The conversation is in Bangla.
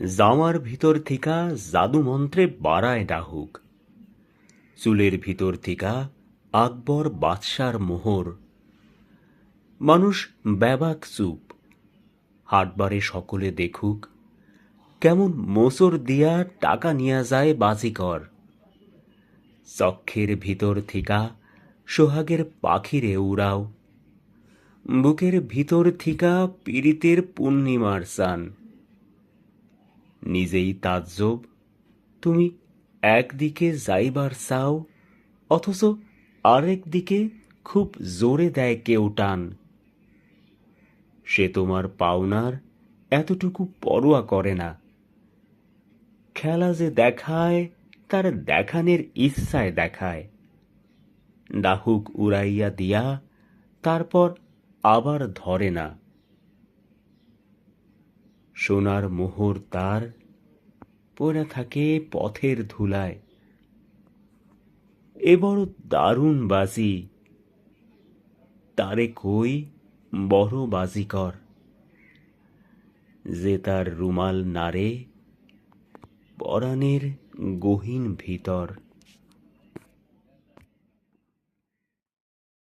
জামার ভিতর থিকা জাদু মন্ত্রে বাড়ায় ডাহুক। চুলের ভিতর থিকা আকবর বাদশার মোহর। মানুষ ব্যাবাক চুপ। হাটবারে সকলে দেখুক কেমন মোসর দিয়া টাকা নিয়া যায় বাজিকর। চক্ষের ভিতর থিকা সোহাগের পাখিরে উড়াও। বুকের ভিতর থিকা পীড়িতের পূর্ণিমার সান নিজেই তাজ্জব। তুমি একদিকে যাইবার চাও, অথচ আরেক দিকে খুব জোরে দেয় কেউ টান। সে তোমার পাওনার এতটুকু পরোয়া করে না। খেলা যে দেখায়, তার দেখানের ইচ্ছায় দেখায়। ডাহুক উড়াইয়া দিয়া, তারপর আবার ধরে না। সোনার মোহর তার পড়ে থাকে পথের ধুলায়। এ বড় দারুণ বাজি। তারে কই বড় বাজিকর? যে তার রুমাল নাড়ে, পরাণের গহীন ভিতর।